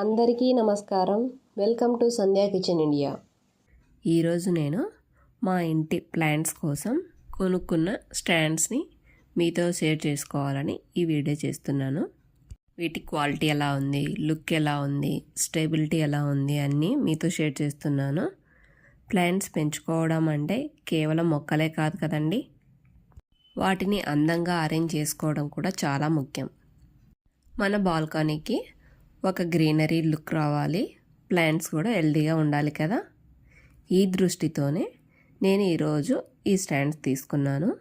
అందరికీ నమస్కారం. Welcome to Sandhya kitchen India. ఈరోజు నేను మా ఇంటి ప్లాంట్స్ కోసం కొనుక్కున్న స్టాండ్స్ని మీతో షేర్ చేసుకోవాలని ఈ వీడియో చేస్తున్నాను. వీటి క్వాలిటీ ఎలా ఉంది? లుక్ ఎలా ఉంది? స్టెబిలిటీ ఎలా ఉంది? అన్నీ మీతో షేర్ చేస్తున్నాను. ప్లాంట్స్ పెంచుకోవడం అంటే కేవలం మొక్కలే కాదు కదండి. వాటిని అందంగా అరేంజ్ చేసుకోవడం కూడా చాలా ముఖ్యం. మన బాల్కనీకి ఒక గ్రీనరీ లుక్ రావాలి. ప్లాంట్స్ కూడా హెల్దీగా ఉండాలి కదా. ఈ దృష్టితోనే నేను ఈరోజు ఈ స్టాండ్స్ తీసుకున్నాను.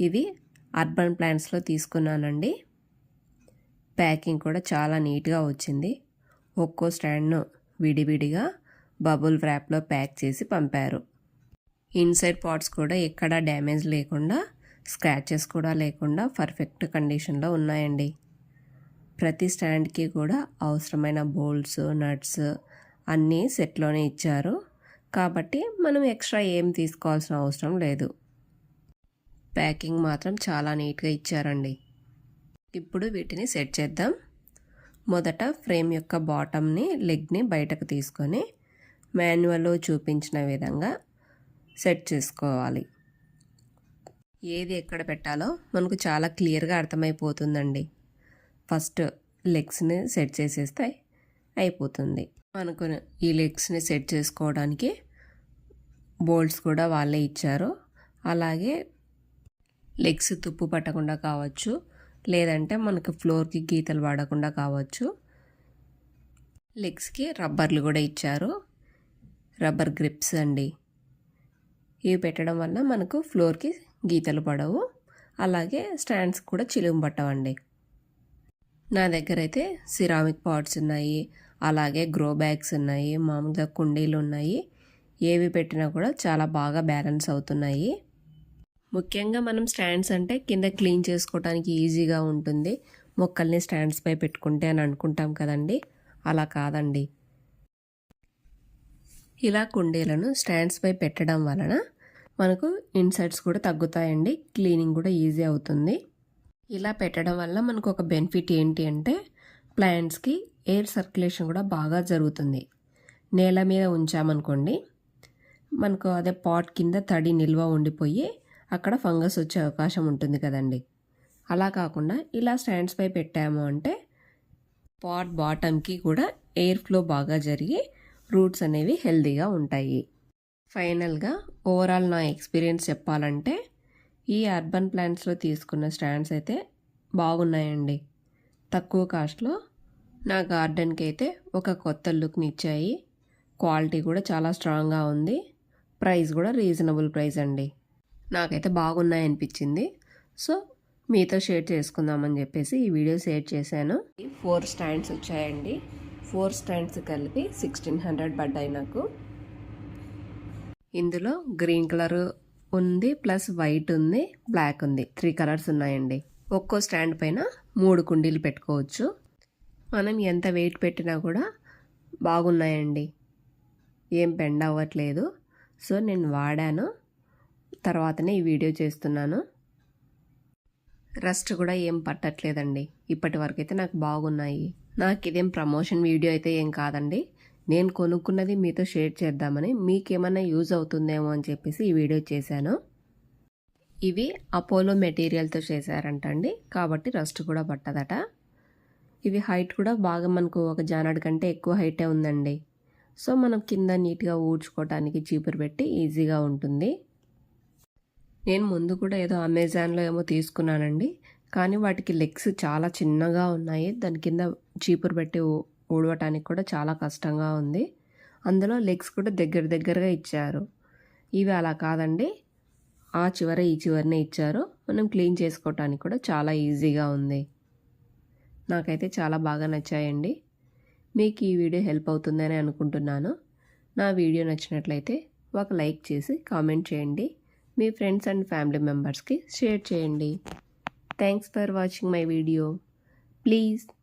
ఇవి అర్బన్ ప్లాంట్స్లో తీసుకున్నానండి. ప్యాకింగ్ కూడా చాలా నీట్గా వచ్చింది. ఒక్కో స్టాండ్ను విడివిడిగా బబుల్ ర్యాప్లో ప్యాక్ చేసి పంపారు. ఇన్సైడ్ పాట్స్ కూడా ఎక్కడా డ్యామేజ్ లేకుండా స్క్రాచెస్ కూడా లేకుండా పర్ఫెక్ట్ కండిషన్లో ఉన్నాయండి. ప్రతి స్టాండ్కి కూడా అవసరమైన బోల్ట్స్ నట్స్ అన్నీ సెట్లోనే ఇచ్చారు. కాబట్టి మనం ఎక్స్ట్రా ఏం తీసుకోవాల్సిన అవసరం లేదు. ప్యాకింగ్ మాత్రం చాలా నీట్గా ఇచ్చారండి. ఇప్పుడు వీటిని సెట్ చేద్దాం. మొదట ఫ్రేమ్ యొక్క బాటమ్ని లెగ్ని బయటకు తీసుకొని మాన్యువల్లో చూపించిన విధంగా సెట్ చేసుకోవాలి. ఏది ఎక్కడ పెట్టాలో మనకు చాలా క్లియర్గా అర్థమైపోతుందండి. ఫస్ట్ లెగ్స్ని సెట్ చేసేస్తే అయిపోతుంది. మనకు ఈ లెగ్స్ని సెట్ చేసుకోవడానికి బోల్ట్స్ కూడా వాళ్ళే ఇచ్చారు. అలాగే లెగ్స్ తుప్పు పట్టకుండా కావచ్చు లేదంటే మనకు ఫ్లోర్కి గీతలు పడకుండా కావచ్చు లెగ్స్కి రబ్బర్లు కూడా ఇచ్చారు. రబ్బర్ గ్రిప్స్ అండి. ఇవి పెట్టడం వల్ల మనకు ఫ్లోర్కి గీతలు పడవు. అలాగే స్టాండ్స్ కూడా చిలుము పట్టవండి. నా దగ్గర అయితే సిరామిక్ పాట్స్ ఉన్నాయి. అలాగే గ్రో బ్యాగ్స్ ఉన్నాయి. మామూలుగా కుండీలు ఉన్నాయి. ఏవి పెట్టినా కూడా చాలా బాగా బ్యాలెన్స్ అవుతున్నాయి. ముఖ్యంగా మనం స్టాండ్స్ అంటే కింద క్లీన్ చేసుకోవడానికి ఈజీగా ఉంటుంది. మొక్కల్ని స్టాండ్స్పై పెట్టుకుంటే అని అనుకుంటాం కదండి. అలా కాదండి. ఇలా కుండీలను స్టాండ్స్పై పెట్టడం వలన మనకు ఇన్సైడ్స్ కూడా తగ్గుతాయండి. క్లీనింగ్ కూడా ఈజీ అవుతుంది. ఇలా పెట్టడం వల్ల మనకు ఒక బెనిఫిట్ ఏంటి అంటే ప్లాంట్స్కి ఎయిర్ సర్క్యులేషన్ కూడా బాగా జరుగుతుంది. నేల మీద ఉంచామనుకోండి మనకు అదే పాట్ కింద తడి నిల్వ ఉండిపోయి అక్కడ ఫంగస్ వచ్చే అవకాశం ఉంటుంది కదండి. అలా కాకుండా ఇలా స్టాండ్స్ పై పెట్టాము అంటే పాట్ బాటమ్కి కూడా ఎయిర్ ఫ్లో బాగా జరిగి రూట్స్ అనేవి హెల్తీగా ఉంటాయి. ఫైనల్గా ఓవరాల్ నా ఎక్స్పీరియన్స్ చెప్పాలంటే ఈ అర్బన్ ప్లాంట్స్లో తీసుకున్న స్టాండ్స్ అయితే బాగున్నాయండి. తక్కువ కాస్ట్లో నా గార్డెన్కి అయితే ఒక కొత్త లుక్ని ఇచ్చాయి. క్వాలిటీ కూడా చాలా స్ట్రాంగ్గా ఉంది. ప్రైస్ కూడా రీజనబుల్ ప్రైస్ అండి. నాకైతే బాగున్నాయి అనిపించింది. సో మీతో షేర్ చేసుకుందామని చెప్పేసి ఈ వీడియో షేర్ చేశాను. ఫోర్ స్టాండ్స్ వచ్చాయండి. ఫోర్ స్టాండ్స్ కలిపి సిక్స్టీన్ హండ్రెడ్ పడ్డాయి నాకు. ఇందులో గ్రీన్ కలర్ ఉంది ప్లస్ వైట్ ఉంది బ్లాక్ ఉంది. త్రీ కలర్స్ ఉన్నాయండి. ఒక్కో స్టాండ్ పైన మూడు కుండీలు పెట్టుకోవచ్చు. మనం ఎంత వెయిట్ పెట్టినా కూడా బాగున్నాయండి. ఏం బెండ్ అవ్వట్లేదు. సో నేను వాడాను. తర్వాతనే ఈ వీడియో చేస్తున్నాను. రస్ట్ కూడా ఏం పట్టట్లేదండి. ఇప్పటి వరకు అయితే నాకు బాగున్నాయి. నాకు ఇదేం ప్రమోషన్ వీడియో అయితే ఏం కాదండి. నేను కొనుక్కున్నది మీతో షేర్ చేద్దామని మీకేమైనా యూజ్ అవుతుందేమో అని చెప్పేసి ఈ వీడియో చేశాను. ఇవి అపోలో మెటీరియల్తో చేశారంటండి. కాబట్టి రస్ట్ కూడా పట్టదట. ఇవి హైట్ కూడా బాగా మనకు ఒక జానడ్ కంటే ఎక్కువ హైటే ఉందండి. సో మనం కింద నీట్గా ఊడ్చుకోవటానికి చీపురు పెట్టి ఈజీగా ఉంటుంది. నేను ముందు కూడా ఏదో అమెజాన్లో ఏమో తీసుకున్నానండి. కానీ వాటికి లెగ్స్ చాలా చిన్నగా ఉన్నాయి. దాని కింద చీపురు పెట్టి ఊడవటానికి కూడా చాలా కష్టంగా ఉంది. అందులో లెగ్స్ కూడా దగ్గర దగ్గరగా ఇచ్చారు. ఇవి అలా కాదండి. ఆ చివర ఈ చివరనే ఇచ్చారు. మనం క్లీన్ చేసుకోవటానికి కూడా చాలా ఈజీగా ఉంది. నాకైతే చాలా బాగా నచ్చాయండి. మీకు ఈ వీడియో హెల్ప్ అవుతుందని అనుకుంటున్నాను. నా వీడియో నచ్చినట్లయితే ఒక లైక్ చేసి కామెంట్ చేయండి. మీ ఫ్రెండ్స్ అండ్ ఫ్యామిలీ మెంబర్స్కి షేర్ చేయండి. Thanks for watching my video. Please